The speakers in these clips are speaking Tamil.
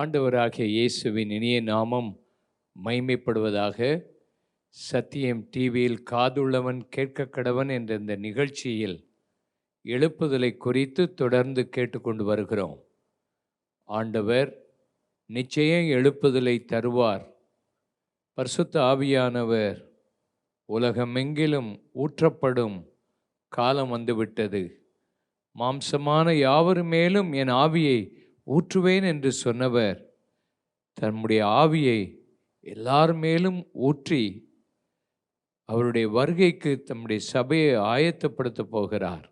ஆண்டவராகிய இயேசுவின் இனிய நாமம் மைமைப்படுவதாக சத்தியம் டிவியில் காதுள்ளவன் கேட்க கடவன் என்ற இந்த நிகழ்ச்சியில் எழுப்புதலை குறித்து தொடர்ந்து கேட்டுக்கொண்டு வருகிறோம். ஆண்டவர் நிச்சயம் எழுப்புதலை தருவார். பரிசுத்த ஆவியானவர் உலகமெங்கிலும் ஊற்றப்படும் காலம் வந்துவிட்டது. மாம்சமான யாவரு மேலும் என் ஆவியை ஊற்றுவேன் என்று சொன்னவர் தன்னுடைய ஆவியை எல்லார் மேலும் ஊற்றி அவருடைய வருகைக்கு தம்முடைய சபையை ஆயத்தப்படுத்த போகிறார்.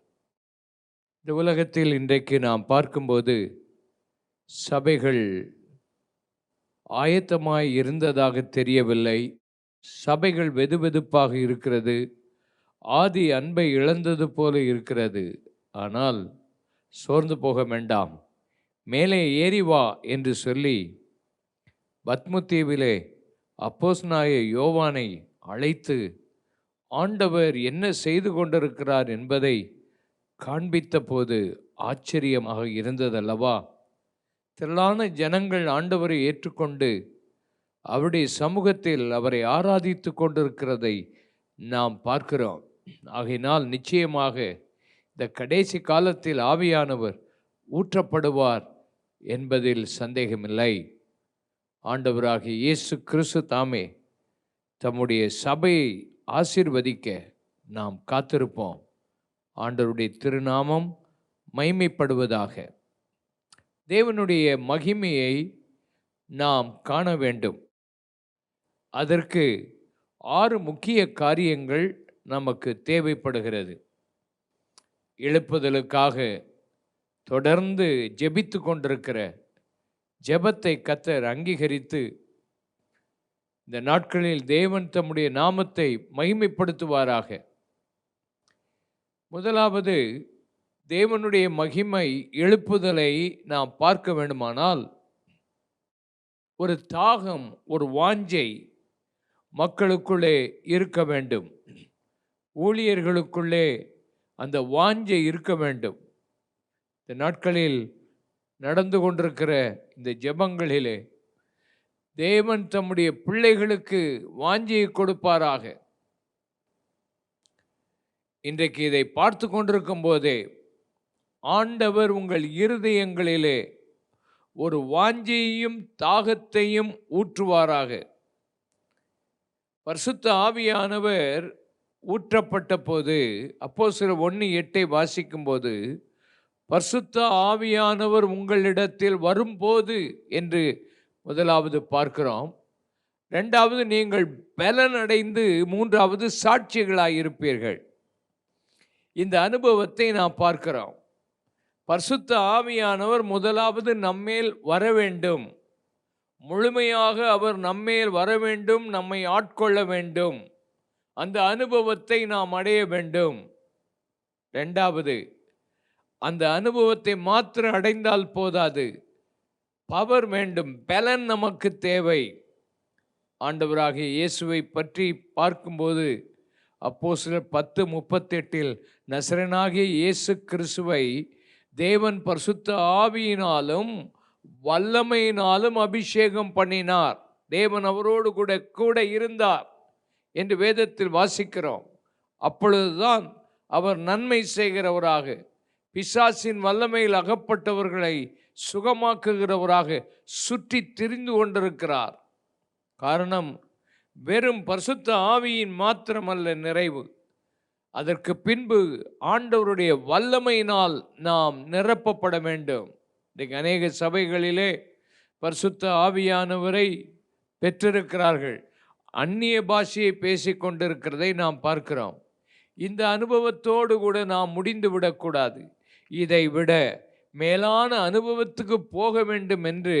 இந்த உலகத்தில் இன்றைக்கு நாம் பார்க்கும்போது சபைகள் ஆயத்தமாய் இருந்ததாக தெரியவில்லை. சபைகள் வெதுவெதுப்பாக இருக்கிறது. ஆதி அன்பை இழந்தது போல இருக்கிறது. ஆனால் சோர்ந்து போக வேண்டாம். மேலே ஏறி வா என்று சொல்லி பத்மத்தீவிலே அப்போஸ்நாய யோவானை அழைத்து ஆண்டவர் என்ன செய்து கொண்டிருக்கிறார் என்பதை காண்பித்த போது ஆச்சரியமாக இருந்ததல்லவா? திரளான ஜனங்கள் ஆண்டவரை ஏற்றுக்கொண்டு அவருடைய சமூகத்தில் அவரை ஆராதித்து கொண்டிருக்கிறதை நாம் பார்க்கிறோம். ஆகையினால் நிச்சயமாக இந்த கடைசி காலத்தில் ஆவியானவர் ஊற்றப்படுவார் என்பதில் சந்தேகமில்லை. ஆண்டவராகிய இயேசு கிறிஸ்து தாமே தம்முடைய சபையை ஆசிர்வதிக்க நாம் காத்திருப்போம். ஆண்டவருடைய திருநாமம் மைமைப்படுவதாக தேவனுடைய மகிமையை நாம் காண வேண்டும். அதற்கு ஆறு முக்கிய காரியங்கள் நமக்கு தேவைப்படுகிறது. எழுப்புதலுக்காக தொடர்ந்து ஜெபித்து கொண்டிருக்கிற ஜெபத்தை கத்தர் அங்கீகரித்து இந்த நாட்களில் தேவன் தம்முடைய நாமத்தை மகிமைப்படுத்துவாராக. முதலாவது தேவனுடைய மகிமை எழுப்புதலை நாம் பார்க்க வேண்டுமானால் ஒரு தாகம் ஒரு வாஞ்சை மக்களுக்குள்ளே இருக்க வேண்டும். ஊழியர்களுக்குள்ளே அந்த வாஞ்சை இருக்க வேண்டும். இந்த நாட்களில் நடந்து கொண்டிருக்கிற இந்த ஜெபங்களிலே தேவன் தம்முடைய பிள்ளைகளுக்கு வாஞ்சியை கொடுப்பாராக. இன்றைக்கு இதை பார்த்து கொண்டிருக்கும் போதே ஆண்டவர் உங்கள் இருதயங்களிலே ஒரு வாஞ்சியையும் தாகத்தையும் ஊற்றுவாராக. பரிசுத்த ஆவியானவர் ஊற்றப்பட்ட போது அப்போ சில ஒன்று எட்டை வாசிக்கும்போது பரிசுத்த ஆவியானவர் உங்களிடத்தில் வரும்போது என்று முதலாவது பார்க்கிறோம். ரெண்டாவது நீங்கள் பலனடைந்து மூன்றாவது சாட்சிகளாக இருப்பீர்கள். இந்த அனுபவத்தை நாம் பார்க்கிறோம். பரிசுத்த ஆவியானவர் முதலாவது நம்மேல் வர வேண்டும் முழுமையாக அவர் நம்மேல் வர வேண்டும் நம்மை ஆட்கொள்ள வேண்டும். அந்த அனுபவத்தை நாம் அடைய வேண்டும். ரெண்டாவது அந்த அனுபவத்தை மாத்திரம் அடைந்தால் போதாது. பவர் வேண்டும் பலன் நமக்கு தேவை. ஆண்டவராகிய இயேசுவை பற்றி பார்க்கும்போது அப்போ சிலர் பத்து முப்பத்தெட்டில் நசரனாகிய இயேசு கிறிஸ்துவை தேவன் பரிசுத்த ஆவியினாலும் வல்லமையினாலும் அபிஷேகம் பண்ணினார். தேவன் அவரோடு கூட கூட இருந்தார். என்று வேதத்தில் வாசிக்கிறோம். அப்பொழுதுதான் அவர் நன்மை செய்கிறவராக. பிசாசின் வல்லமையில் அகப்பட்டவர்களை சுகமாக்குகிறவராக சுற்றி திரிந்து கொண்டிருக்கிறார். காரணம் வெறும் பரிசுத்த ஆவியின் மாத்திரமல்ல நிறைவு. அதற்கு பின்பு ஆண்டவருடைய வல்லமையினால் நாம் நிரப்பப்பட வேண்டும். இன்றைக்கு அநேக சபைகளிலே பரிசுத்த ஆவியானவரை பெற்றிருக்கிறார்கள். அந்நிய பாஷையை பேசிக்கொண்டிருக்கிறதை நாம் பார்க்கிறோம். இந்த அனுபவத்தோடு கூட நாம் முடிந்து விடக்கூடாது. இதை விட மேலான அனுபவத்துக்கு போக வேண்டும் என்று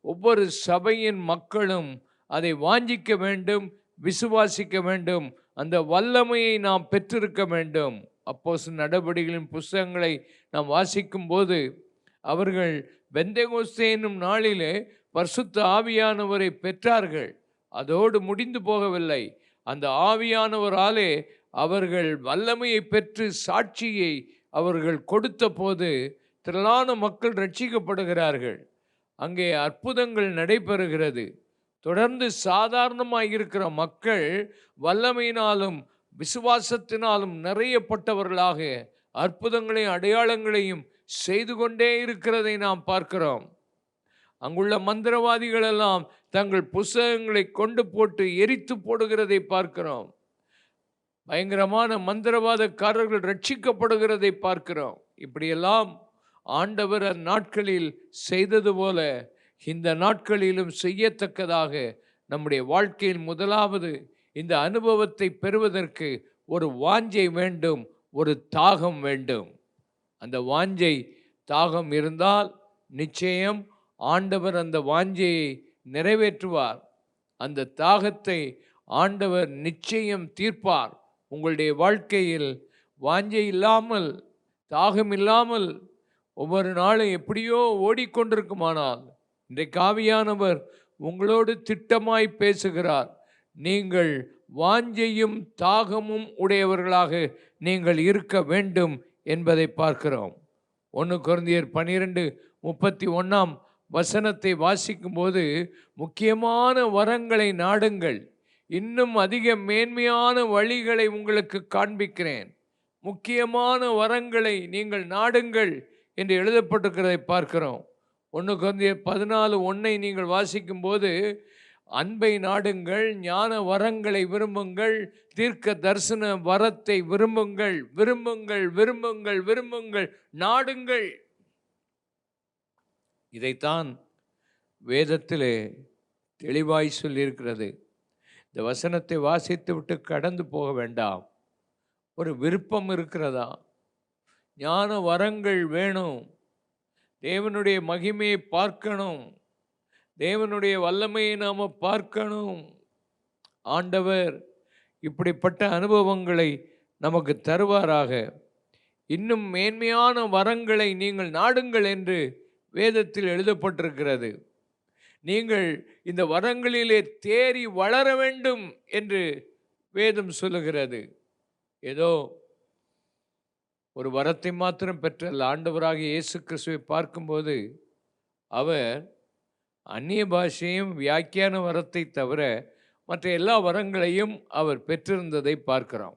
ஒவ்வொரு சபையின் மக்களும் அதை வாஞ்சிக்க வேண்டும் விசுவாசிக்க வேண்டும். அந்த வல்லமையை நாம் பெற்றிருக்க வேண்டும். அப்போஸ் நடவடிக்கைகளின் புஸ்தகங்களை நாம் வாசிக்கும் போது அவர்கள் வெந்தகோஸ்தே என்னும் நாளிலே பரிசுத்த ஆவியானவரை பெற்றார்கள். அதோடு முடிந்து போகவில்லை. அந்த ஆவியானவராலே அவர்கள் வல்லமையை பெற்று சாட்சியை அவர்கள் கொடுத்த போது திரளான மக்கள் ரட்சிக்கப்படுகிறார்கள் அங்கே அற்புதங்கள் நடைபெறுகிறது. தொடர்ந்து சாதாரணமாக இருக்கிற மக்கள் வல்லமையினாலும் விசுவாசத்தினாலும் நிறையப்பட்டவர்களாக அற்புதங்களையும் அடையாளங்களையும் செய்து கொண்டே இருக்கிறதை நாம் பார்க்கிறோம். அங்குள்ள மந்திரவாதிகள் எல்லாம் தங்கள் புஸ்தகங்களை கொண்டு போட்டு எரித்து போடுகிறதை பார்க்கிறோம். பயங்கரமான மந்திரவாதக்காரர்கள் ரட்சிக்கப்படுகிறதை பார்க்கிறோம். இப்படியெல்லாம் ஆண்டவர் அந்நாட்களில் செய்தது போல இந்த நாட்களிலும் செய்யத்தக்கதாக நம்முடைய வாழ்க்கையில் முதலாவது இந்த அனுபவத்தை பெறுவதற்கு ஒரு வாஞ்சை வேண்டும் ஒரு தாகம் வேண்டும். அந்த வாஞ்சை தாகம் இருந்தால் நிச்சயம் ஆண்டவர் அந்த வாஞ்சையை நிறைவேற்றுவார். அந்த தாகத்தை ஆண்டவர் நிச்சயம் தீர்ப்பார். உங்களுடைய வாழ்க்கையில் வாஞ்சை இல்லாமல் தாகம் இல்லாமல் ஒவ்வொரு நாளும் எப்படியோ ஓடிக்கொண்டிருக்குமானால் இன்றைக்கு ஆவியானவர் உங்களோடு திட்டமாய் பேசுகிறார். நீங்கள் வாஞ்சையும் தாகமும் உடையவர்களாக நீங்கள் இருக்க வேண்டும் என்பதை பார்க்கிறோம். ஒன்று குருந்தியர் பனிரெண்டு முப்பத்தி ஒன்றாம் வசனத்தை வாசிக்கும்போது முக்கியமான வரங்களை நாடுங்கள். இன்னும் அதிக மேன்மையான வழிகளை உங்களுக்கு காண்பிக்கிறேன். முக்கியமான வரங்களை நீங்கள் நாடுங்கள் என்று எழுதப்பட்டிருக்கிறதை பார்க்கிறோம். ஒன்று வந்து பதினாலு ஒன்றை நீங்கள் வாசிக்கும்போது அன்பை நாடுங்கள் ஞான வரங்களை விரும்புங்கள் தீர்க்க தரிசன வரத்தை விரும்புங்கள் விரும்புங்கள் விரும்புங்கள் விரும்புங்கள் நாடுங்கள். இதைத்தான் வேதத்திலே தெளிவாய் சொல்லியிருக்கிறது. இந்த வசனத்தை வாசித்து விட்டு கடந்து போக வேண்டாம். ஒரு விருப்பம் இருக்கிறதா? ஞான வரங்கள் வேணும். தேவனுடைய மகிமையை பார்க்கணும். தேவனுடைய வல்லமையை நாம் பார்க்கணும். ஆண்டவர் இப்படிப்பட்ட அனுபவங்களை நமக்கு தருவாராக. இன்னும் மேன்மையான வரங்களை நீங்கள் நாடுங்கள் என்று வேதத்தில் எழுதப்பட்டிருக்கிறது. நீங்கள் இந்த வரங்களிலே தேறி வளர வேண்டும் என்று வேதம் சொல்லுகிறது. ஏதோ ஒரு வரத்தை மாத்திரம் பெற்ற ஆண்டவராக இயேசு கிறிஸ்துவை பார்க்கும்போது அவர் அந்நிய பாஷையும் வியாக்கியான வரத்தை தவிர மற்ற எல்லா வரங்களையும் அவர் பெற்றிருந்ததை பார்க்கிறோம்.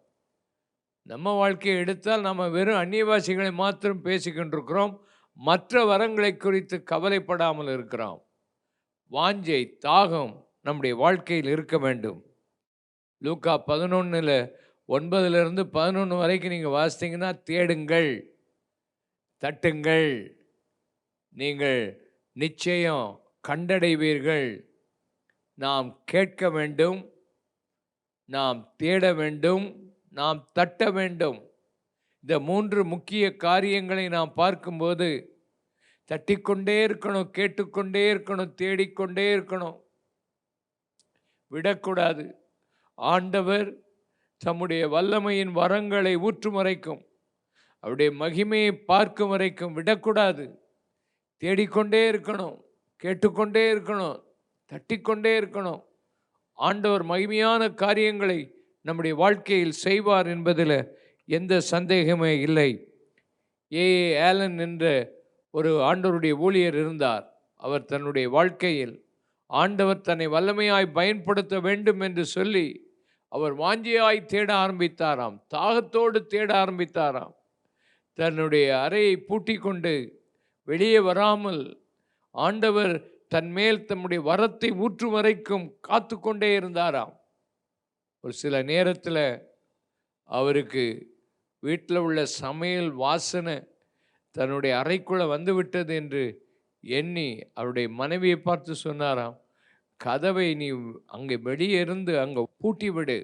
நம்ம வாழ்க்கையை எடுத்தால் நம்ம வெறும் அந்நிய பாஷைகளை மாத்திரம் பேசிக்கொண்டிருக்கிறோம் மற்ற வரங்களை குறித்து கவலைப்படாமல் இருக்கிறோம். வாஞ்சை தாகம் நம்முடைய வாழ்க்கையில் இருக்க வேண்டும். லூக்கா பதினொன்றில் ஒன்பதுலேருந்து பதினொன்று வரைக்கும் நீங்கள் வாசித்தீங்கன்னா தேடுங்கள் தட்டுங்கள் நீங்கள் நிச்சயம் கண்டடைவீர்கள். நாம் கேட்க வேண்டும் நாம் தேட வேண்டும் நாம் தட்ட வேண்டும். இந்த மூன்று முக்கிய காரியங்களை நாம் பார்க்கும்போது தட்டிக்கொண்டே இருக்கணும் கேட்டுக்கொண்டே இருக்கணும் தேடிக்கொண்டே இருக்கணும். விடக்கூடாது. ஆண்டவர் தம்முடைய வல்லமையின் வரங்களை ஊற்றும் வரைக்கும் அவருடைய மகிமையை பார்க்கும் வரைக்கும் விடக்கூடாது. தேடிக்கொண்டே இருக்கணும் கேட்டுக்கொண்டே இருக்கணும் தட்டிக்கொண்டே இருக்கணும். ஆண்டவர் மகிமையான காரியங்களை நம்முடைய வாழ்க்கையில் செய்வார் என்பதில் எந்த சந்தேகமே இல்லை. ஏ ஆலன் என்ற ஒரு ஆண்டவருடைய ஊழியர் இருந்தார். அவர் தன்னுடைய வாழ்க்கையில் ஆண்டவர் தன்னை வல்லமையாய் பயன்படுத்த வேண்டும் என்று சொல்லி அவர் வாஞ்சியாய் தேட ஆரம்பித்தாராம். தாகத்தோடு தேட ஆரம்பித்தாராம். தன்னுடைய அறையை பூட்டி கொண்டு வெளியே வராமல் ஆண்டவர் தன்மேல் தம்முடைய வரத்தை ஊற்று வரைக்கும் காத்து கொண்டே இருந்தாராம். ஒரு சில நேரத்தில் அவருக்கு வீட்டில் உள்ள சமையல் வாசனை தன்னுடைய அறைக்குள்ளே வந்துவிட்டது என்று எண்ணி அவருடைய மனைவியை பார்த்து சொன்னாராம் கதவை நீ அங்கே வெளியே இருந்து அங்கே பூட்டி விடு.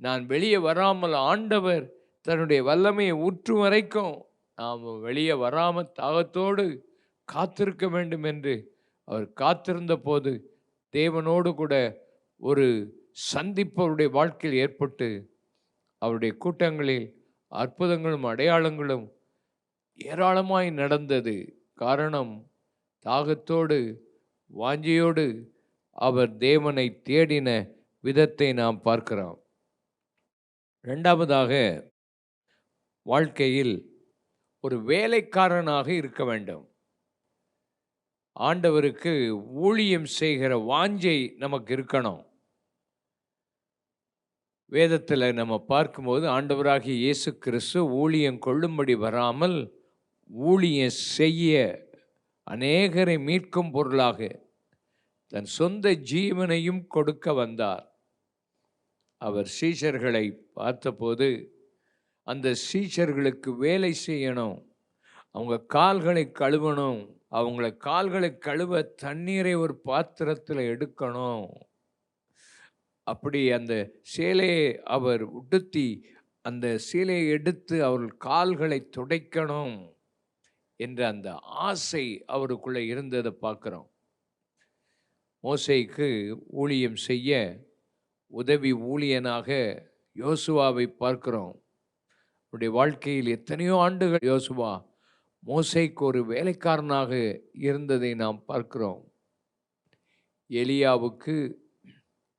நான் வெளியே வராமல் ஆண்டவர் தன்னுடைய வல்லமையை ஊற்றும் வரைக்கும் நாம் வெளியே வராமல் தாகத்தோடு காத்திருக்க வேண்டும் என்று அவர் காத்திருந்த போது தேவனோடு கூட ஒரு சந்திப்பு அவருடைய வாழ்க்கையில் ஏற்பட்டு அவருடைய கூட்டங்களில் அற்புதங்களும் அடையாளங்களும் ஏராளமாய் நடந்தது. காரணம் தாகத்தோடு வாஞ்சியோடு அவர் தேவனை தேடின விதத்தை நாம் பார்க்கிறோம். ரெண்டாவதாக வாழ்க்கையில் ஒரு வேலைக்காரனாக இருக்க வேண்டும். ஆண்டவருக்கு ஊழியம் செய்கிற வாஞ்சை நமக்கு இருக்கணும். வேதத்தில் நம்ம பார்க்கும்போது ஆண்டவராகிய இயேசு கிறிஸ்து ஊழியம் கொள்ளும்படி வராமல் ஊழியம் செய்ய அநேகரை மீட்கும் பொருளாக தன் சொந்த ஜீவனையும் கொடுக்க வந்தார். அவர் சீஷர்களை பார்த்தபோது அந்த சீஷர்களுக்கு வேலை செய்யணும் அவங்க கால்களை கழுவணும் அவங்கள கால்களை கழுவ தண்ணீரை ஒரு பாத்திரத்தில் எடுக்கணும். அப்படி அந்த சேலையை அவர் உடுத்தி அந்த சீலையை எடுத்து அவர்கள் கால்களை துடைக்கணும். என்ற அந்த ஆசை அவருக்குள்ளே இருந்ததை பார்க்குறோம். மோசைக்கு ஊழியம் செய்ய உதவி ஊழியனாக யோசுவாவை பார்க்குறோம். அவருடைய வாழ்க்கையில் எத்தனையோ ஆண்டுகள் யோசுவா மோசைக்கு ஒரு வேலைக்காரனாக இருந்ததை நாம் பார்க்கிறோம். எலியாவுக்கு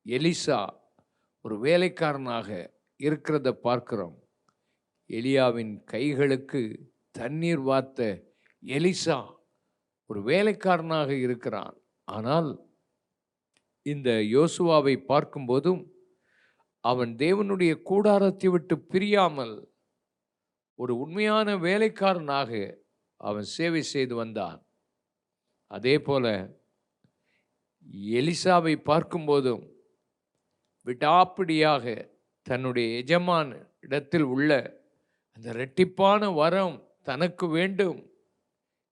எலிசா ஒரு வேலைக்காரனாக இருக்கிறத பார்க்கிறோம். எலியாவின் கைகளுக்கு தண்ணீர் வார்த்த எலிசா ஒரு வேலைக்காரனாக இருக்கிறான். ஆனால் இந்த யோசுவாவை பார்க்கும்போதும் அவன் தேவனுடைய கூடாரத்தை விட்டு பிரியாமல் ஒரு உண்மையான வேலைக்காரனாக அவன் சேவை செய்து வந்தான். அதே போல எலிசாவை பார்க்கும்போதும் விடாப்பிடியாக தன்னுடைய எஜமான இடத்தில் உள்ள அந்த ரெட்டிப்பான வரம் தனக்கு வேண்டும்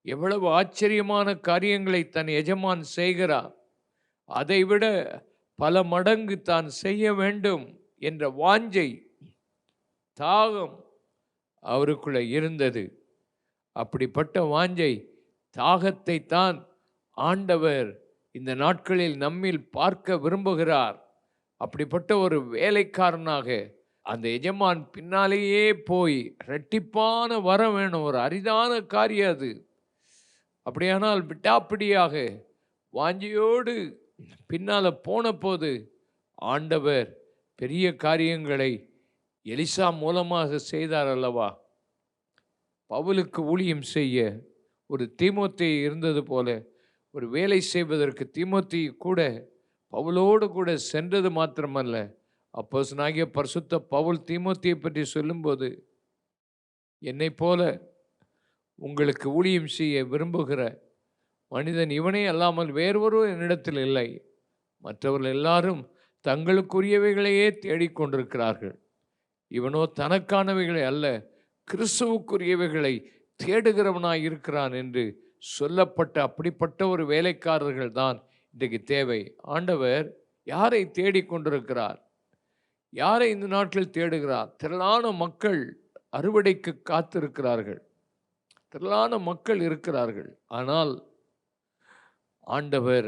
எவ்வளவு ஆச்சரியமான காரியங்களை தன் எஜமான் செய்கிறார். அதைவிட பல மடங்கு தான் செய்ய வேண்டும் என்ற வாஞ்சை தாகம் அவருக்குள்ள இருந்தது. அப்படிப்பட்ட வாஞ்சை தாகத்தை தான் ஆண்டவர் இந்த நாட்களில் நம்மில் பார்க்க விரும்புகிறார். அப்படிப்பட்ட ஒரு வேலைக்காரனாக அந்த எஜமான் பின்னாலேயே போய் ரெட்டிப்பான வர வேணும் ஒரு அரிதான காரியம் அது. அப்படியானால் விட்டாப்பிடியாக வாஞ்சியோடு பின்னால் போனபோது ஆண்டவர் பெரிய காரியங்களை எலிசா மூலமாக செய்தார் அல்லவா? பவுலுக்கு ஊழியம் செய்ய ஒரு தீமோத்தி இருந்தது போல ஒரு வேலை செய்வதற்கு தீமோத்தி கூட பவுலோடு கூட சென்றது மாத்திரமல்ல. அப்போசனாகிய பரிசுத்த பவுல் தீமோத்தியை பற்றி சொல்லும்போது என்னை போல உங்களுக்கு ஊழியம் செய்ய விரும்புகிற மனிதன் இவனே அல்லாமல் வேறொரு என்னிடத்தில் இல்லை. மற்றவர்கள் எல்லாரும் தங்களுக்குரியவைகளையே தேடிக்கொண்டிருக்கிறார்கள் இவனோ தனக்கானவைகளை அல்ல கிறிஸ்துவுக்குரியவைகளை தேடுகிறவனாய் இருக்கிறான் என்று சொல்லப்பட்ட அப்படிப்பட்ட ஒரு வேலைக்காரர்கள் தான் இன்றைக்கு தேவை. ஆண்டவர் யாரை தேடிக்கொண்டிருக்கிறார் யாரை இந்த நாட்டில் தேடுகிறார்? திரளான மக்கள் அறுவடைக்கு காத்திருக்கிறார்கள். திரளான மக்கள் இருக்கிறார்கள். ஆனால் ஆண்டவர்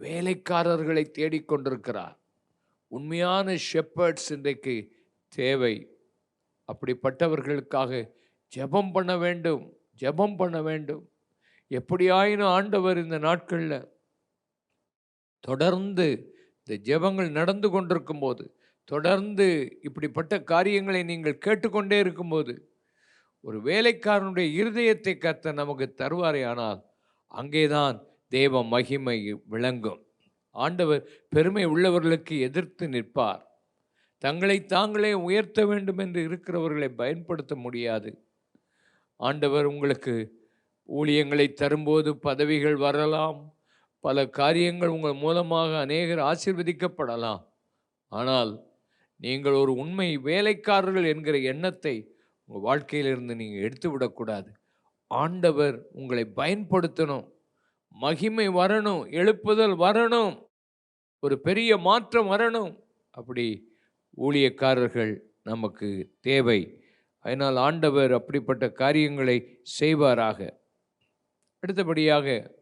வேலைக்காரர்களை தேடிக்கொண்டிருக்கிறார் உண்மையான ஷெப்பர்ட்ஸ் இன்றைக்கு தேவை. அப்படிப்பட்டவர்களுக்காக ஜெபம் பண்ண வேண்டும் ஜெபம் பண்ண வேண்டும். எப்படியாயினும் ஆண்டவர் இந்த நாட்களில் தொடர்ந்து இந்த ஜெபங்கள் நடந்து கொண்டிருக்கும்போது தொடர்ந்து இப்படிப்பட்ட காரியங்களை நீங்கள் கேட்டுக்கொண்டே இருக்கும்போது ஒரு வேலைக்காரனுடைய இருதயத்தை கத்த நமக்கு தருவாரே ஆனால் அங்கேதான் தேவ மகிமை விளங்கும். ஆண்டவர் பெருமை உள்ளவர்களுக்கு எதிர்த்து நிற்பார். தங்களை தாங்களே உயர்த்த வேண்டும் என்று இருக்கிறவர்களை பயன்படுத்த முடியாது. ஆண்டவர் உங்களுக்கு ஊழியங்களை தரும்போது பதவிகள் வரலாம். பல காரியங்கள் உங்கள் மூலமாக அநேகர் ஆசிர்வதிக்கப்படலாம். ஆனால் நீங்கள் ஒரு உண்மை வேலைக்காரர்கள் என்கிற எண்ணத்தை உங்கள் வாழ்க்கையிலிருந்து நீங்கள் எடுத்து விடக்கூடாது. ஆண்டவர் உங்களை பயன்படுத்தணும். மகிமை வரணும். எழுப்புதல் வரணும். ஒரு பெரிய மாற்றம் வரணும். அப்படி ஊழியக்காரர்கள் நமக்கு தேவை. அதனால் ஆண்டவர் அப்படிப்பட்ட காரியங்களை செய்வாராக. அடுத்தபடியாக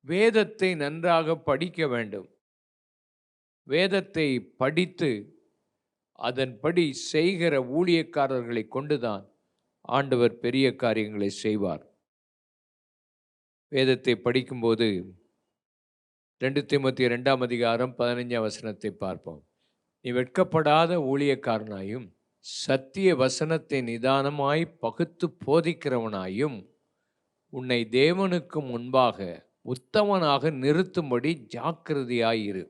வேதத்தை நன்றாக படிக்க வேண்டும். வேதத்தை படித்து அதன்படி செய்கிற ஊழியக்காரர்களை கொண்டுதான் ஆண்டவர் பெரிய காரியங்களை செய்வார். வேதத்தை படிக்கும்போது ரெண்டு திமுத்தி ரெண்டாம் அதிகாரம் பதினஞ்சாம் வசனத்தை பார்ப்போம். நீ வெட்கப்படாத ஊழியக்காரனாயும் சத்திய வசனத்தை நிதானமாய் பகுத்து போதிக்கிறவனாயும் உன்னை தேவனுக்கு முன்பாக உத்தமனாக நிறுத்தும்படி ஜாக்கிரதையாயிரு.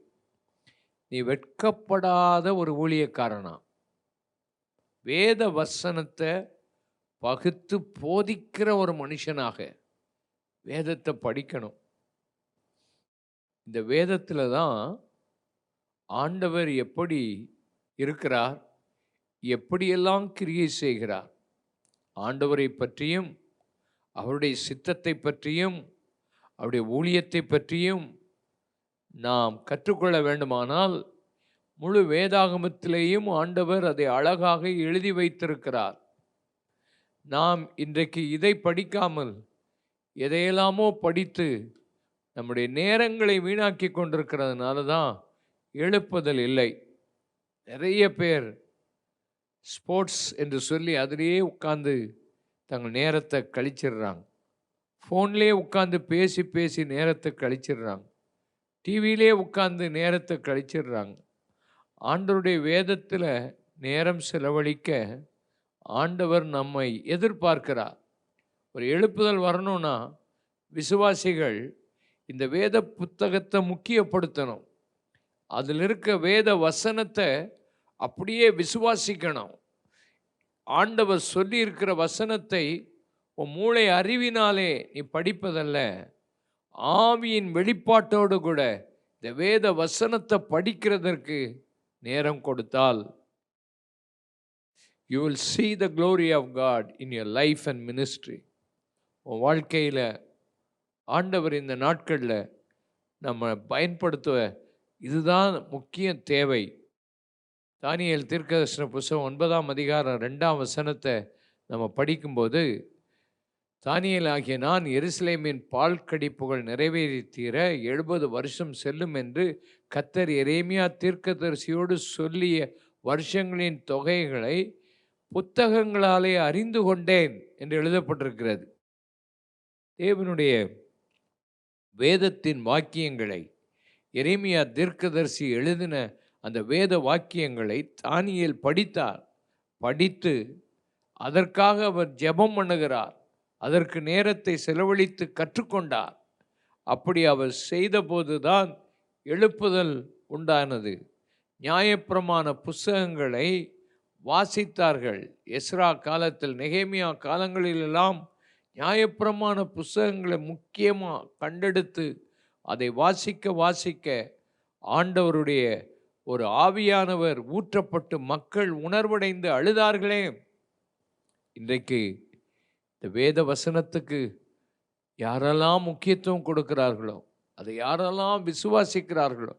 நீ வெட்கப்படாத ஒரு ஊழியக்காரனா? வேத வசனத்தை பகுத்து போதிக்கிற ஒரு மனுஷனாக வேதத்தை படிக்கணும். இந்த வேதத்தில் தான் ஆண்டவர் எப்படி இருக்கிறார் எப்படியெல்லாம் கிரியை செய்கிறார் ஆண்டவரை பற்றியும் அவருடைய சித்தத்தை பற்றியும் அவருடைய ஊழியத்தை பற்றியும் நாம் கற்றுக்கொள்ள வேண்டுமானால் முழு வேதாகமத்திலேயும் ஆண்டவர் அதை அழகாக எழுதி வைத்திருக்கிறார். நாம் இன்றைக்கு இதை படிக்காமல் எதையெல்லாமோ படித்து நம்முடைய நேரங்களை வீணாக்கி கொண்டிருக்கிறதுனால தான் எழுப்புதல் இல்லை. நிறைய பேர் ஸ்போர்ட்ஸ் என்று சொல்லி அதிலேயே உட்காந்து தங்கள் நேரத்தை கழிச்சிடுறாங்க. ஃபோன்லேயே உட்காந்து பேசி பேசி நேரத்தை கழிச்சிடுறாங்க. டிவியிலே உட்காந்து நேரத்தை கழிச்சிடுறாங்க. ஆண்டவருடைய வேதத்தில் நேரம் செலவழிக்க ஆண்டவர் நம்மை எதிர்பார்க்கிறார். ஒரு எழுப்புதல் வரணும்னா விசுவாசிகள் இந்த வேத புத்தகத்தை முக்கியப்படுத்தணும். அதில் இருக்க வேத வசனத்தை அப்படியே விசுவாசிக்கணும். ஆண்டவர் சொல்லியிருக்கிற வசனத்தை உன் மூளை அறிவினாலே நீ படிப்பதல்ல. ஆவியின் வெளிப்பாட்டோடு கூட இந்த வேத வசனத்தை படிக்கிறதற்கு நேரம் கொடுத்தால் you will see the glory of God in your life and ministry உன் வாழ்க்கையில் ஆண்டவர் இந்த நாட்களில் நம்ம பயன்படுத்துவ இதுதான் முக்கிய தேவை. தானியல் தீர்க்கதர்சன புஸ்தகம் ஒன்பதாம் அதிகாரம் ரெண்டாம் வசனத்தை நம்ம படிக்கும்போது தானியல் ஆகிய நான் எருசலேமின் பால் கடிப்புகள் நிறைவேறி தீர எழுபது வருஷம் செல்லும் என்று கத்தர் எரேமியா தீர்க்கதரிசியோடு சொல்லிய வருஷங்களின் தொகைகளை புத்தகங்களாலே அறிந்து கொண்டேன் என்று எழுதப்பட்டிருக்கிறது. தேவனுடைய வேதத்தின் வாக்கியங்களை எரேமியா தீர்க்கதரிசி எழுதின அந்த வேத வாக்கியங்களை தானியல் படித்தார். படித்து அதற்காக அவர் ஜெபம் பண்ணுகிறார். அதற்கு நேரத்தை செலவழித்து கற்றுக்கொண்டார். அப்படி அவர் செய்தபோதுதான் எழுப்புதல் உண்டானது. நியாயப்பிரமாண புஸ்தகங்களை வாசித்தார்கள். எஸ்ரா காலத்தில் நெகேமியா காலங்களிலெல்லாம் நியாயப்பிரமாண புஸ்தகங்களை முக்கியமாக கண்டெடுத்து அதை வாசிக்க வாசிக்க ஆண்டவருடைய ஒரு ஆவியானவர் ஊற்றப்பட்டு மக்கள் உணர்வடைந்து அழுதார்களே. இன்றைக்கு இந்த வேத வசனத்துக்கு யாரெல்லாம் முக்கியத்துவம் கொடுக்கிறார்களோ அதை யாரெல்லாம் விசுவாசிக்கிறார்களோ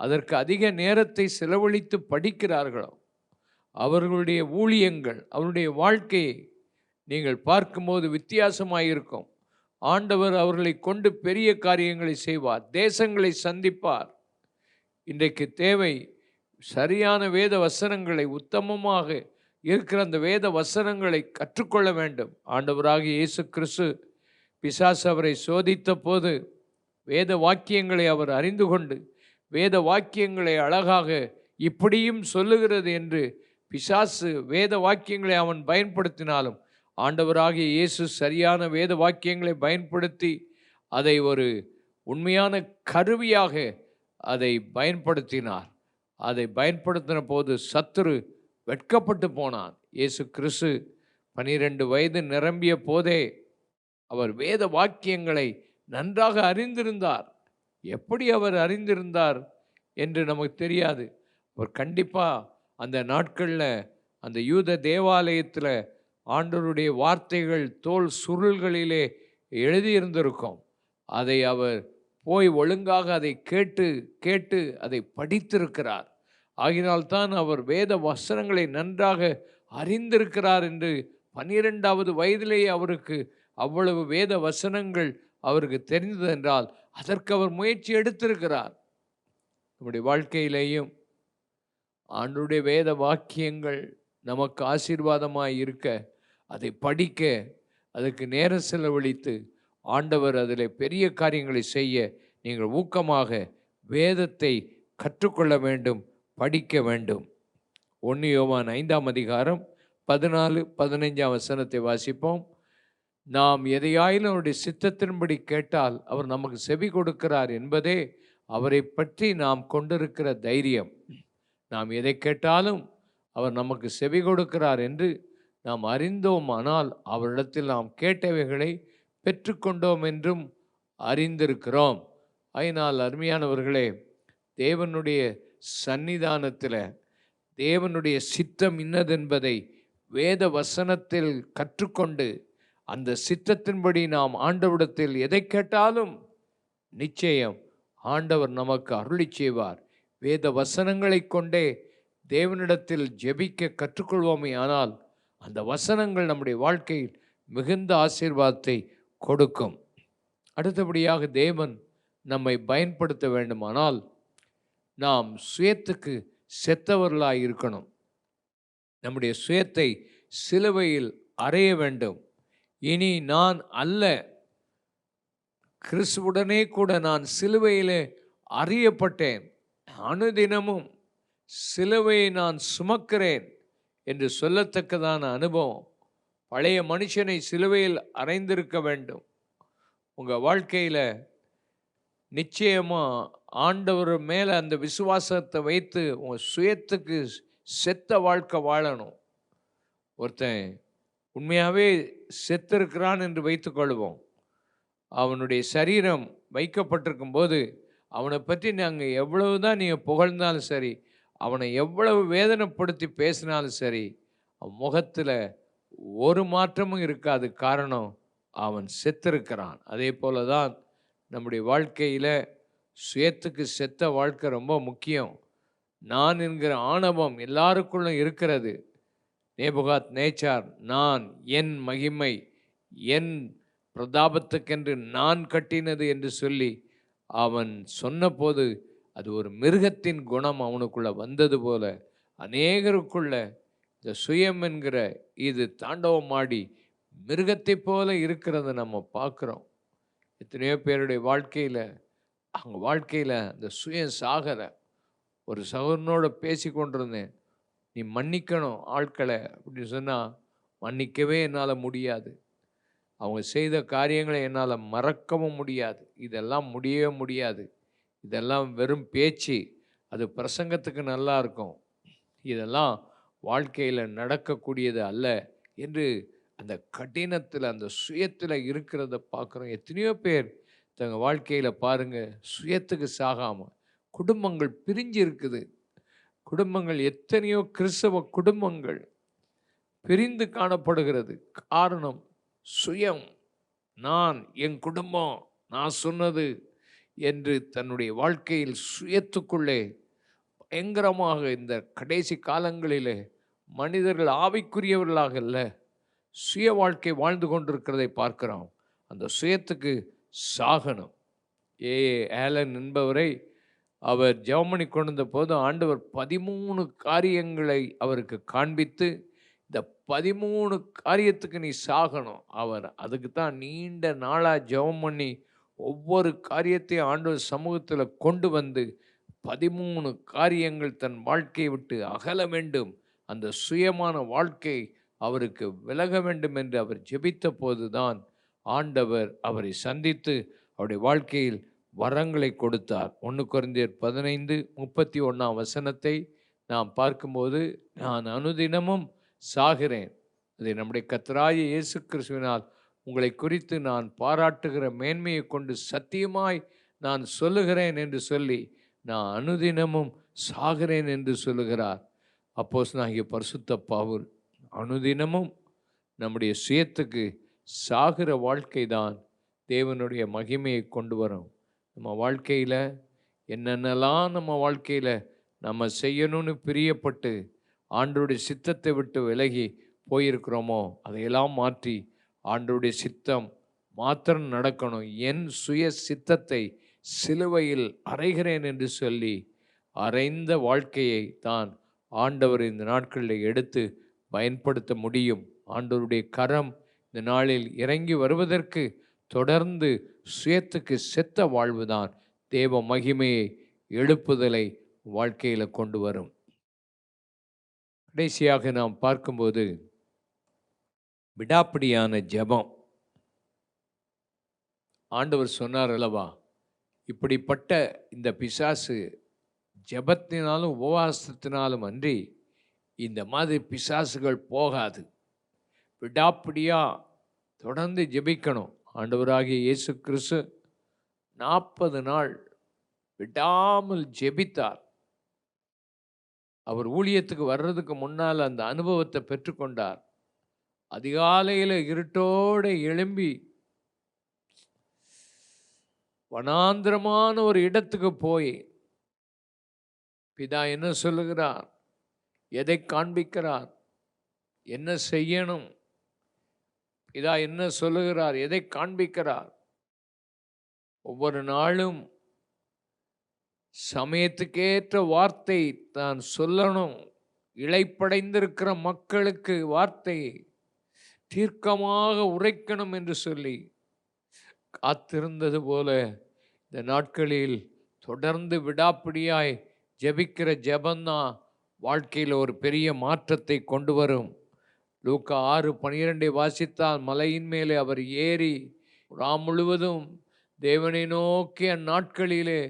அதற்கு அதிக நேரத்தை செலவழித்து படிக்கிறார்களோ அவர்களுடைய ஊழியங்கள் அவருடைய வாழ்க்கையை நீங்கள் பார்க்கும்போது வித்தியாசமாக இருக்கும் ஆண்டவர் அவர்களை கொண்டு பெரிய காரியங்களை செய்வார் தேசங்களை சந்திப்பார். இன்றைக்கு தேவை சரியான வேத வசனங்களை உத்தமமாக இருக்கிற அந்த வேத வசனங்களை கற்றுக்கொள்ள வேண்டும். ஆண்டவராகி இயேசு கிறிஸ்து பிசாஸ் அவரை சோதித்த போது வேத வாக்கியங்களை அவர் அறிந்து கொண்டு வேத வாக்கியங்களை அழகாக இப்படியும் சொல்லுகிறது என்று பிசாசு வேத வாக்கியங்களை அவன் பயன்படுத்தினாலும் ஆண்டவராகிய இயேசு சரியான வேத வாக்கியங்களை பயன்படுத்தி அதை ஒரு உண்மையான கருவியாக அதை பயன்படுத்தினார். அதை பயன்படுத்தின போது சத்துரு வெட்கப்பட்டு போனான். இயேசு கிறிஸ்து பனிரெண்டு வயது நிரம்பிய போதே அவர் வேத வாக்கியங்களை நன்றாக அறிந்திருந்தார். எப்படி அவர் அறிந்திருந்தார் என்று நமக்கு தெரியாது. அவர் கண்டிப்பாக அந்த நாட்களில் அந்த யூத தேவாலயத்தில் ஆண்டவருடைய வார்த்தைகள் தோல் சுருள்களிலே எழுதியிருந்திருக்கும் அதை அவர் போய் ஒழுங்காக அதை கேட்டு கேட்டு அதை படித்திருக்கிறார். ஆகினால்தான் அவர் வேத வசனங்களை நன்றாக அறிந்திருக்கிறார் என்று பன்னிரெண்டாவது வயதிலேயே அவருக்கு அவ்வளவு வேத வசனங்கள் அவருக்கு தெரிந்தது என்றால் அதற்கு அவர் முயற்சி எடுத்திருக்கிறார். நம்முடைய வாழ்க்கையிலேயும் ஆண்டுடைய வேத வாக்கியங்கள் நமக்கு ஆசீர்வாதமாக இருக்க அதை படிக்க அதுக்கு நேரம் செலவழித்து ஆண்டவர் அதில் பெரிய காரியங்களை செய்ய நீங்கள் ஊக்கமாக வேதத்தை கற்றுக்கொள்ள வேண்டும். படிக்க வேண்டும். ஒன்று யோவான் ஐந்தாம் அதிகாரம் பதினாலு பதினைஞ்சாம் வசனத்தை வாசிப்போம். நாம் எதையாயிலும் அவருடைய சித்தத்தின்படி கேட்டால் அவர் நமக்கு செவி கொடுக்கிறார் என்பதே அவரை பற்றி நாம் கொண்டிருக்கிற தைரியம். நாம் எதை கேட்டாலும் அவர் நமக்கு செவி கொடுக்கிறார் என்று நாம் அறிந்தோம் ஆனால் அவரிடத்தில் நாம் கேட்டவைகளை பெற்றுக்கொண்டோம் என்றும் அறிந்திருக்கிறோம். அதனால் அருமையானவர்களே தேவனுடைய சந்நிதானத்தில் தேவனுடைய சித்தம் இன்னதென்பதை வேத வசனத்தில் கற்றுக்கொண்டு அந்த சித்தத்தின்படி நாம் ஆண்டவிடத்தில் எதை கேட்டாலும் நிச்சயம் ஆண்டவர் நமக்கு அருளி செய்வார். வேத வசனங்களை கொண்டே தேவனிடத்தில் ஜெபிக்க கற்றுக்கொள்வோமே ஆனால் அந்த வசனங்கள் நம்முடைய வாழ்க்கையில் மிகுந்த ஆசீர்வாதத்தை கொடுக்கும். அடுத்தபடியாக தேவன் நம்மை பயன்படுத்த வேண்டுமானால் நாம் சுயத்துக்கு செத்தவர்களாய் இருக்கணும். நம்முடைய சுயத்தை சிலுவையில் அறைய வேண்டும். இனி நான் அல்ல. கிறிஸ்துவுடனே கூட நான் சிலுவையிலே அறியப்பட்டேன். அனுதினமும் சிலுவையை நான் சுமக்கிறேன் என்று சொல்லத்தக்கதான அனுபவம். பழைய மனுஷனை சிலுவையில் அறைந்திருக்க வேண்டும். உங்கள் வாழ்க்கையில் நிச்சயமாக ஆண்டவர் மேலே அந்த விசுவாசத்தை வைத்து உங்கள் சுயத்துக்கு செத்த வாழ்க்கை வாழணும். ஒருத்தன் உண்மையாகவே செத்திருக்கிறான் என்று வைத்துக்கொள்வோம் அவனுடைய சரீரம் வைக்கப்பட்டிருக்கும் போது அவனை பற்றி நாங்கள் எவ்வளவு தான் நீங்கள் புகழ்ந்தாலும் சரி அவனை எவ்வளவு வேதனைப்படுத்தி பேசினாலும் சரி அவன் முகத்தில் ஒரு மாற்றமும் இருக்காது காரணம் அவன் செத்திருக்கிறான். அதே போல தான் நம்முடைய வாழ்க்கையில் சுயத்துக்கு செத்த வாழ்க்கை ரொம்ப முக்கியம். நான் என்கிற ஆணவம் எல்லாருக்குள்ளும் இருக்கிறது. நேபுகாத் நேச்சார் நான் என் மகிமை என் பிரதாபத்துக்கென்று நான் கட்டினது என்று சொல்லி அவன் சொன்னபோது அது ஒரு மிருகத்தின் குணம் அவனுக்குள்ளே வந்தது போல அநேகருக்குள்ள இந்த சுயம் என்கிற இது தாண்டவமாடி மிருகத்தை போல இருக்கிறத நம்ம பார்க்குறோம். எத்தனையோ பேருடைய வாழ்க்கையில் அவங்க வாழ்க்கையில் அந்த சுயம் சாகலை ஒரு சகோதரனோட பேசி கொண்டிருந்தேன். நீ மன்னிக்கணும் ஆட்களை அப்படின்னு சொன்னால் மன்னிக்கவே என்னால் முடியாது. அவங்க செய்த காரியங்களை என்னால் மறக்கவும் முடியாது. இதெல்லாம் முடியவே முடியாது. இதெல்லாம் வெறும் பேச்சு. அது பிரசங்கத்துக்கு நல்லா இருக்கும். இதெல்லாம் வாழ்க்கையில் நடக்கக்கூடியது அல்ல என்று அந்த கடினத்தில் அந்த சுயத்தில் இருக்கிறத பார்க்குறோம் எத்தனையோ பேர் தங்கள் வாழ்க்கையில் பாருங்கள் சுயத்துக்கு சாகாமல் குடும்பங்கள் பிரிஞ்சு இருக்குது. குடும்பங்கள் எத்தனையோ கிறிஸ்தவ குடும்பங்கள் பிரிந்து காணப்படுகிறது. காரணம் சுயம். நான் என் குடும்பம் நான் சொன்னது என்று தன்னுடைய வாழ்க்கையில் சுயத்துக்குள்ளே பயங்கரமாக இந்த கடைசி காலங்களிலே மனிதர்கள் ஆவிக்குரியவர்களாக இல்லை சுய வாழ்க்கை வாழ்ந்து கொண்டிருக்கிறதை பார்க்கிறோம். அந்த சுயத்துக்கு சாகனம் ஏ ஏலன் என்பவரை அவர் ஜெவமணி கொண்டிருந்த போது ஆண்டவர் பதிமூணு காரியங்களை அவருக்கு காண்பித்து இந்த பதிமூணு காரியத்துக்கு நீ சாகணும். அவர் அதுக்கு தான் நீண்ட நாளாக ஜெபம் பண்ணி ஒவ்வொரு காரியத்தையும் ஆண்டவர் சமூகத்தில் கொண்டு வந்து பதிமூணு காரியங்கள் தன் வாழ்க்கையை விட்டு அகல வேண்டும். அந்த சுயமான வாழ்க்கை அவருக்கு விலக வேண்டும் என்று அவர் ஜெபித்த போதுதான் ஆண்டவர் அவரை சந்தித்து அவருடைய வாழ்க்கையில் வரங்களை கொடுத்தார். ஒன்று குறைந்தர் பதினைந்து முப்பத்தி ஒன்றாம் வசனத்தை நாம் பார்க்கும்போது நான் அனுதினமும் சாகிறேன். அதை நம்முடைய கத்தராய இயேசு கிறிஸ்துவினால் உங்களை குறித்து நான் பாராட்டுகிற மேன்மையை கொண்டு சத்தியமாய் நான் சொல்லுகிறேன் என்று சொல்லி நான் அனுதினமும் சாகிறேன் என்று சொல்லுகிறார். அப்போஸ் நாகிய பரிசுத்த பாவுல் அனுதினமும் நம்முடைய சுயத்துக்கு சாகிற வாழ்க்கை தான் தேவனுடைய மகிமையை கொண்டு வரும். நம்ம வாழ்க்கையில் என்னென்னலாம் நம்ம வாழ்க்கையில் நம்ம செய்யணும்னு பிரியப்பட்டு ஆண்டோடைய சித்தத்தை விட்டு விலகி போயிருக்கிறோமோ அதையெல்லாம் மாற்றி ஆண்டோடைய சித்தம் மாத்திரம் நடக்கணும். என் சுய சித்தத்தை சிலுவையில் அறைகிறேன் என்று சொல்லி அறைந்த வாழ்க்கையை தான் ஆண்டவர் இந்த நாட்களில் எடுத்து பயன்படுத்த முடியும். ஆண்டவருடைய கரம் இந்த நாளில் இறங்கி வருவதற்கு தொடர்ந்து சுயத்துக்கு செத்த வாழ்வுதான். தேவ மகிமையை எழுப்புதலை வாழ்க்கையில் கொண்டு வரும். கடைசியாக நாம் பார்க்கும்போது விடாப்பிடியான ஜெபம். ஆண்டவர் சொன்னார் அல்லவா? இப்படிப்பட்ட இந்த பிசாசு ஜெபத்தினாலும் உபவாசத்தினாலும் அன்றி இந்த மாதிரி பிசாசுகள் போகாது. விடாப்பிடியாக தொடர்ந்து ஜெபிக்கணும். ஆண்டவராகிய இயேசு கிறிஸ்து நாற்பது நாள் விடாமல் ஜெபித்தார். அவர் ஊழியத்துக்கு வர்றதுக்கு முன்னால் அந்த அனுபவத்தை பெற்றுக்கொண்டார். அதிகாலையில் இருட்டோடு எழும்பி வனாந்திரமான ஒரு இடத்துக்கு போய் பிதா என்ன சொல்லுகிறார்? எதை காண்பிக்கிறார்? என்ன செய்யணும்? இதா என்ன சொல்லுகிறார்? எதை காண்பிக்கிறார்? ஒவ்வொரு நாளும் சமயத்துக்கேற்ற வார்த்தை தான் சொல்லணும். இழைப்படைந்திருக்கிற மக்களுக்கு வார்த்தை தீர்க்கமாக உரைக்கணும் என்று சொல்லி காத்திருந்தது போல இந்த நாட்களில் தொடர்ந்து விடாப்பிடியாய் ஜெபிக்கிற ஜபந்தான் வாழ்க்கையில் ஒரு பெரிய மாற்றத்தை கொண்டு வரும். லூக்கா ஆறு பனிரெண்டை வாசித்தால் மலையின் மேலே அவர் ஏறி ராம் முழுவதும் தேவனை நோக்கி அந்நாட்களிலே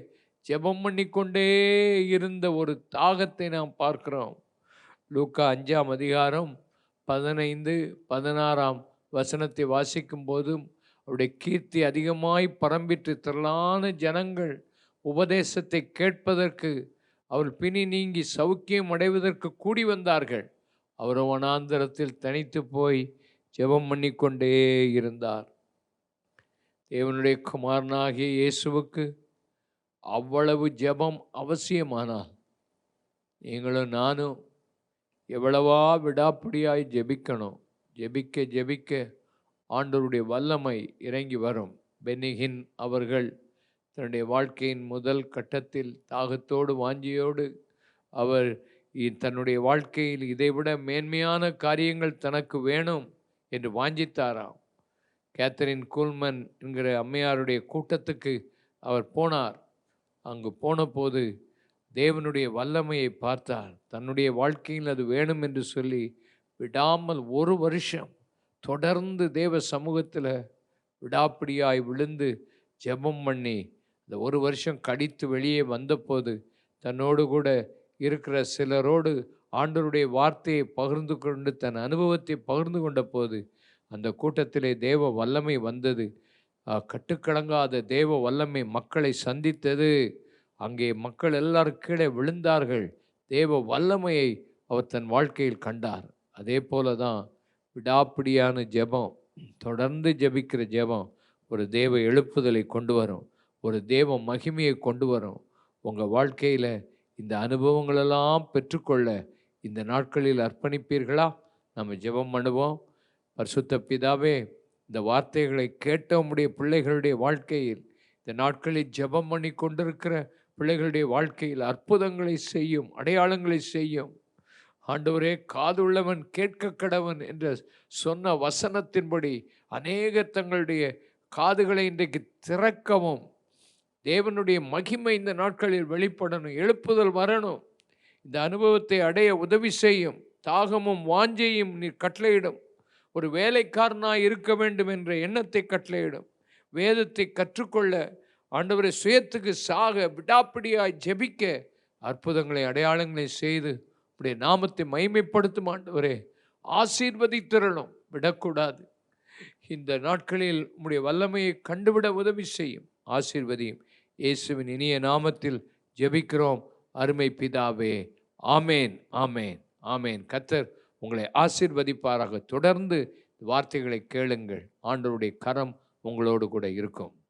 ஜெபம் பண்ணிக்கொண்டே இருந்த ஒரு தாகத்தை நாம் பார்க்கிறோம். லூக்கா அஞ்சாம் அதிகாரம் பதினைந்து பதினாறாம் வசனத்தை வாசிக்கும் போதும் அவருடைய கீர்த்தி அதிகமாய் பரம்பிற்று திரளான ஜனங்கள் உபதேசத்தை கேட்பதற்கு அவர் பிணி நீங்கி சௌக்கியம் அடைவதற்கு கூடி வந்தார்கள். அவர் வனாந்தரத்தில் தனித்து போய் ஜெபம் பண்ணிக்கொண்டே இருந்தார். தேவனுடைய குமாரனாகிய இயேசுவுக்கு அவ்வளவு ஜெபம் அவசியமானால் நீங்களும் நானும் எவ்வளவா விடாப்பிடியாய் ஜெபிக்கணும். ஜெபிக்க ஜெபிக்க ஆண்டவருடைய வல்லமை இறங்கி வரும். பெனிகின் அவர்கள் தன்னுடைய வாழ்க்கையின் முதல் கட்டத்தில் தாகத்தோடு வாஞ்சியோடு அவர் தன்னுடைய வாழ்க்கையில் இதைவிட மேன்மையான காரியங்கள் தனக்கு வேணும் என்று வாஞ்சித்தாராம். கேத்தரின் கூல்மன் என்கிற அம்மையாருடைய கூட்டத்துக்கு அவர் போனார். அங்கு போனபோது தேவனுடைய வல்லமையை பார்த்தார். தன்னுடைய வாழ்க்கையில் அது வேணும் என்று சொல்லி விடாமல் ஒரு வருஷம் தொடர்ந்து தேவ சமூகத்தில் விடாப்பிடியாய் விழுந்து ஜெபம் பண்ணி இந்த ஒரு வருஷம் கடித்து வெளியே வந்தபோது தன்னோடு கூட இருக்கிற சிலரோடு ஆண்டவருடைய வார்த்தையை பகிர்ந்து கொண்டு தன் அனுபவத்தை பகிர்ந்து கொண்ட போது அந்த கூட்டத்திலே தேவ வல்லமை வந்தது. கட்டுக்கடங்காத தேவ வல்லமை மக்களை சந்தித்தது. அங்கே மக்கள் எல்லாரும் கீழே விழுந்தார்கள். தேவ வல்லமையை அவர் தன் வாழ்க்கையில் கண்டார். அதே போல தான் விடாப்பிடியான ஜெபம் தொடர்ந்து ஜெபிக்கிற ஜெபம் ஒரு தேவ எழுப்புதலை கொண்டு வரும் ஒரு தேவ மகிமையை கொண்டு வரும். உங்கள் வாழ்க்கையில் இந்த அனுபவங்களெல்லாம் பெற்றுக்கொள்ள இந்த நாட்களில் அர்ப்பணிப்பீர்களா? நம்ம ஜெபம் பண்ணுவோம். பரிசுத்த பிதாவே இந்த வார்த்தைகளை கேட்ட உம்முடைய பிள்ளைகளுடைய வாழ்க்கையில் இந்த நாட்களில் ஜெபம் பண்ணி கொண்டிருக்கிற பிள்ளைகளுடைய வாழ்க்கையில் அற்புதங்களை செய்யும் அடையாளங்களை செய்யும். ஆண்டவரே காதுள்ளவன் கேட்க கடவன் என்ற சொன்ன வசனத்தின்படி அநேக தங்களுடைய காதுகளை இன்றைக்கு திறக்கவும். தேவனுடைய மகிமை இந்த நாட்களில் வெளிப்படணும் எழுப்புதல் வரணும். இந்த அனுபவத்தை அடைய உதவி செய்யும் தாகமும் வாஞ்சையும் நீ கட்டளையிடும். ஒரு வேலைக்காரனாக இருக்க வேண்டும் என்ற எண்ணத்தை கட்டளையிடும். வேதத்தை கற்றுக்கொள்ள ஆண்டவரை சுயத்துக்கு சாக விடாப்பிடியாய் ஜெபிக்க அற்புதங்களை அடையாளங்களை செய்து உடைய நாமத்தை மைமைப்படுத்தும் ஆண்டவரே. ஆசீர்வதித்திரணும் விடக்கூடாது. இந்த நாட்களில் உம்முடைய வல்லமையை கண்டுவிட உதவி செய்யும் ஆசீர்வதியும். இயேசுவின் இனிய நாமத்தில் ஜெபிக்கிறோம். அருமை பிதாவே ஆமேன் ஆமேன் ஆமேன். கத்தர் உங்களை ஆசிர்வதிப்பாராக. தொடர்ந்து வார்த்தைகளை கேளுங்கள். ஆண்டவருடைய கரம் உங்களோடு கூட இருக்கும்.